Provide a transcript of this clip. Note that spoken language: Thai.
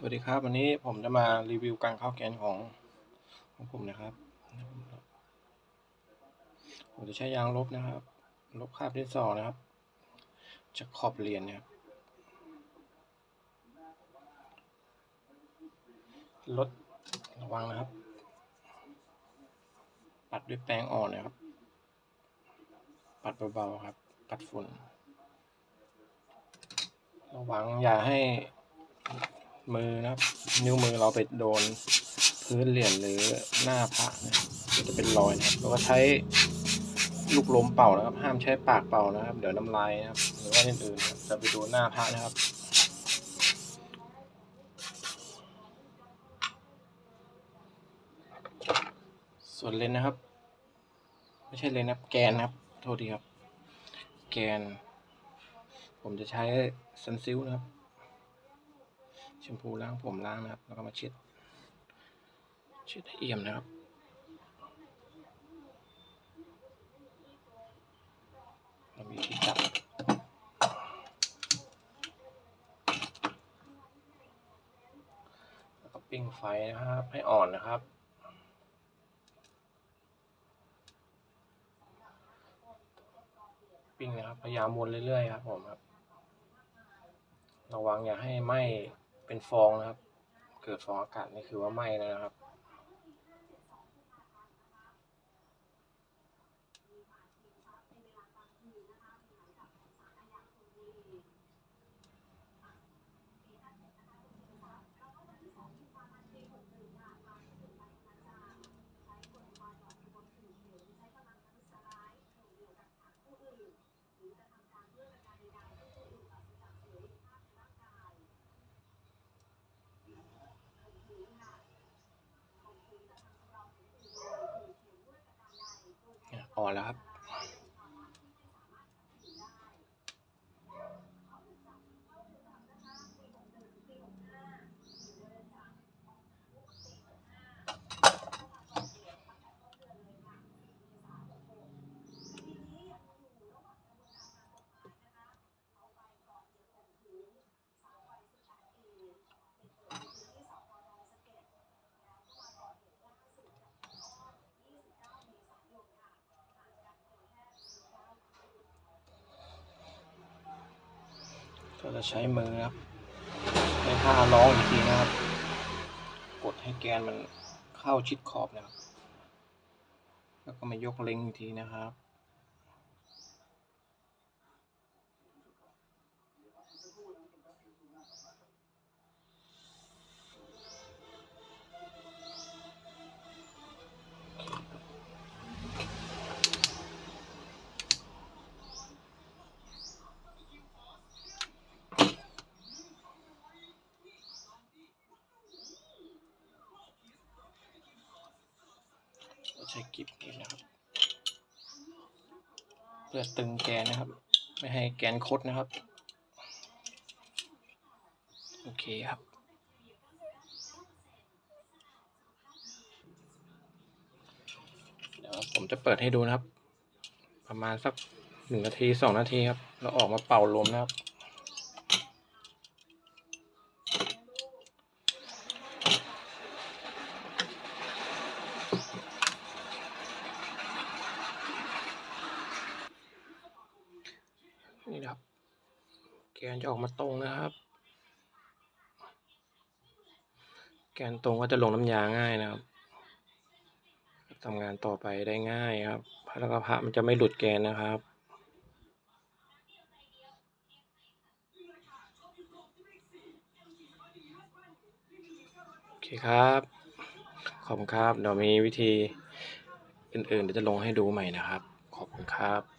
สวัสดีครับ วันนี้ผมจะมารีวิวการเข้าแกนของของผมนะครับ ผมจะใช้ยางลบนะครับ ลบคราบที่สองนะครับ จากขอบเหรียญนะครับลดระวังนะครับ ปัดด้วยแป้งอ่อนนะครับ ปัดเบาๆครับ ปัดฝุ่น ระวังอย่าให้ มือนะครับ นิ้วมือเราไปโดนพื้นเหรียญหรือหน้าพระนะครับเดี๋ยจะเป็นรอยนะครับแล้วก็ใช้ลูกลมเป่านะครับ ห้ามใช้ปากเป่านะครับ เดี๋ยวน้ำลายนะครับหรือว่าอย่างอื่นนะครับจะไปโดนหน้าพระนะครับส่วนเลนนะครับ ไม่ใช่เลนนะครับ แกนนะครับ โทษทีครับ แกน ผมจะใช้ซันซิลนะครับ แชมพูล้างผมล้างนะครับ แล้วก็มาเช็ดเช็ดให้เอี่ยมนะครับเรามีที่จับแล้วก็ปิ้งไฟนะครับ ให้อ่อนนะครับปิ้งนะครับพยายามวนเรื่อยๆครับผมครับ ระวังอย่าให้ไหม้ เป็นฟองนะครับ เกิดฟองอากาศนี่คือว่าไหม้นะครับ อ่อแล้วครับ ก็จะใช้มือนะครับใช้ท่าร้องอีกทีนะครับ กดให้แกนมันเข้าชิดขอบนะครับ แล้วก็มายกเล็งอีกทีนะครับ ใช้กิบนี่นะครับ เพื่อตึงแกนนะครับ ไม่ให้แกนคดนะครับ โอเคครับเดี๋ยวผมจะเปิดให้ดูนะครับ ประมาณสักหนึ่งนาทีสองนาทีครับ แล้วออกมาเป่าลมนะครับ แกนจะออกมาตรงนะครับ แกนตรงก็จะลงน้ำยาง่ายนะครับทำงานต่อไปได้ง่ายครับพระแล้วก็พระมันจะไม่หลุดแกนนะครับโอเคครับ ขอบคุณครับ เดี๋ยวมีวิธีอื่นๆเดี๋ยวจะลงให้ดูใหม่นะครับ ขอบคุณครับ